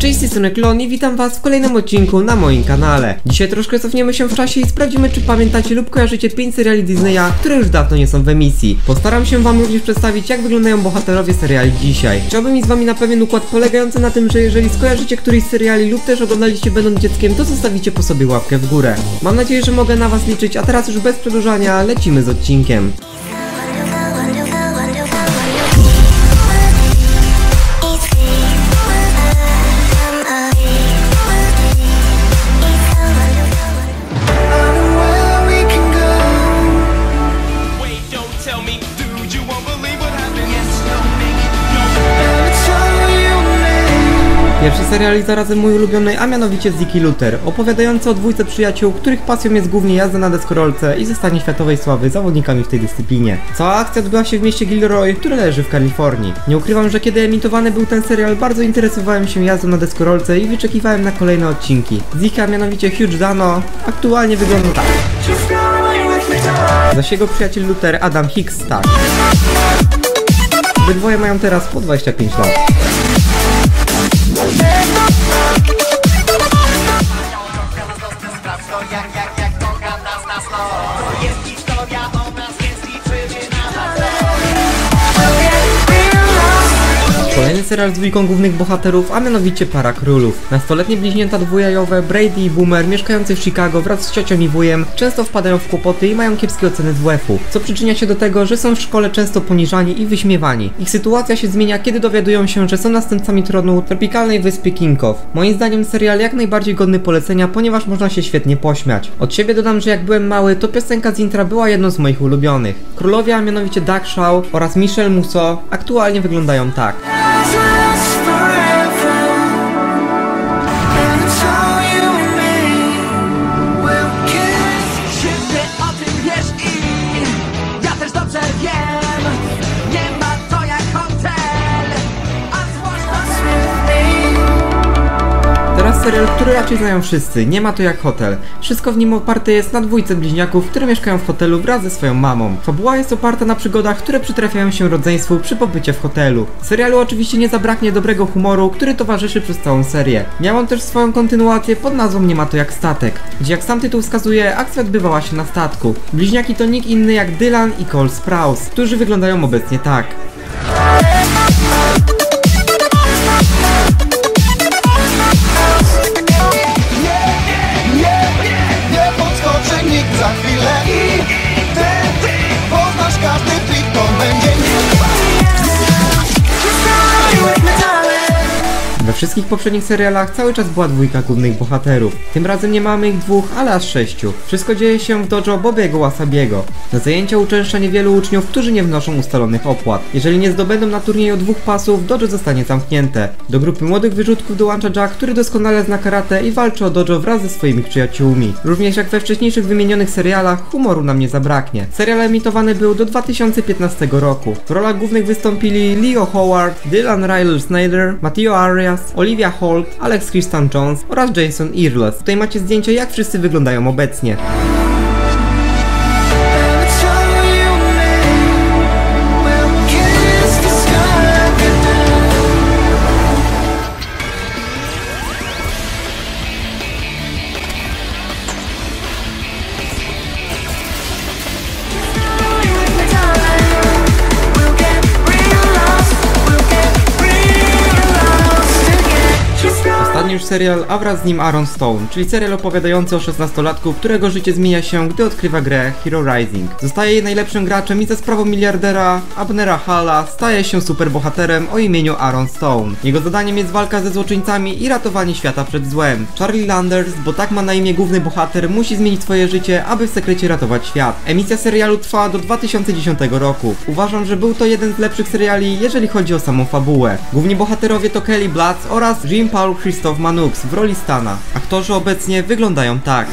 Cześć, z tej strony Klon i witam was w kolejnym odcinku na moim kanale. Dzisiaj troszkę cofniemy się w czasie i sprawdzimy czy pamiętacie lub kojarzycie 5 seriali Disneya, które już dawno nie są w emisji. Postaram się wam również przedstawić jak wyglądają bohaterowie seriali dzisiaj. Chciałbym mieć z wami na pewien układ polegający na tym, że jeżeli skojarzycie któryś z seriali lub też oglądaliście będąc dzieckiem, to zostawicie po sobie łapkę w górę. Mam nadzieję, że mogę na was liczyć, a teraz już bez przedłużania lecimy z odcinkiem. Pierwszy serial jest zarazem mój ulubiony, a mianowicie Ziki Luther, opowiadający o dwójce przyjaciół, których pasją jest głównie jazda na deskorolce i zostanie światowej sławy zawodnikami w tej dyscyplinie. Cała akcja odbyła się w mieście Gilroy, które leży w Kalifornii. Nie ukrywam, że kiedy emitowany był ten serial, bardzo interesowałem się jazdą na deskorolce i wyczekiwałem na kolejne odcinki. Zika, mianowicie Huge Dano, aktualnie wygląda tak. Zaś jego przyjaciel Luther, Adam Hicks, tak. Obydwoje mają teraz po 25 lat. Kolejny serial z dwójką głównych bohaterów, a mianowicie Para Królów. Nastoletnie bliźnięta dwujajowe Brady i Boomer mieszkające w Chicago wraz z ciocią i wujem często wpadają w kłopoty i mają kiepskie oceny z WF-u, co przyczynia się do tego, że są w szkole często poniżani i wyśmiewani. Ich sytuacja się zmienia, kiedy dowiadują się, że są następcami tronu tropikalnej wyspy Kinkow. Moim zdaniem serial jak najbardziej godny polecenia, ponieważ można się świetnie pośmiać. Od siebie dodam, że jak byłem mały, to piosenka z intra była jedną z moich ulubionych. Królowie, a mianowicie Doug Shaw oraz Michelle Musso aktualnie wyglądają tak. Serial, który raczej znają wszyscy, nie ma to jak hotel. Wszystko w nim oparte jest na dwójce bliźniaków, które mieszkają w hotelu wraz ze swoją mamą. Fabuła jest oparta na przygodach, które przytrafiają się rodzeństwu przy pobycie w hotelu. W serialu oczywiście nie zabraknie dobrego humoru, który towarzyszy przez całą serię. Miał on też swoją kontynuację pod nazwą Nie ma to jak statek, gdzie jak sam tytuł wskazuje, akcja odbywała się na statku. Bliźniaki to nikt inny jak Dylan i Cole Sprouse, którzy wyglądają obecnie tak. Wszystkich poprzednich serialach cały czas była dwójka głównych bohaterów. Tym razem nie mamy ich dwóch, ale aż sześciu. Wszystko dzieje się w dojo Bobiego Wasabiego. Na zajęcia uczęszcza niewielu uczniów, którzy nie wnoszą ustalonych opłat. Jeżeli nie zdobędą na turnieju dwóch pasów, dojo zostanie zamknięte. Do grupy młodych wyrzutków dołącza Jack, który doskonale zna karate i walczy o dojo wraz ze swoimi przyjaciółmi. Również jak we wcześniejszych wymienionych serialach, humoru nam nie zabraknie. Serial emitowany był do 2015 roku. W rolach głównych wystąpili Leo Howard, Dylan Ryler Snyder, Matteo Arias, Olivia Holt, Alex Christian Jones oraz Jason Earless. Tutaj macie zdjęcie jak wszyscy wyglądają obecnie. Już serial, a wraz z nim Aaron Stone, czyli serial opowiadający o 16-latku, którego życie zmienia się, gdy odkrywa grę Hero Rising. Zostaje jej najlepszym graczem i za sprawą miliardera Abnera Halla staje się superbohaterem o imieniu Aaron Stone. Jego zadaniem jest walka ze złoczyńcami i ratowanie świata przed złem. Charlie Landers, bo tak ma na imię główny bohater, musi zmienić swoje życie, aby w sekrecie ratować świat. Emisja serialu trwała do 2010 roku. Uważam, że był to jeden z lepszych seriali, jeżeli chodzi o samą fabułę. Główni bohaterowie to Kelly Blatz oraz Jean-Paul Christophe Manux w roli Stana. Aktorzy obecnie wyglądają tak.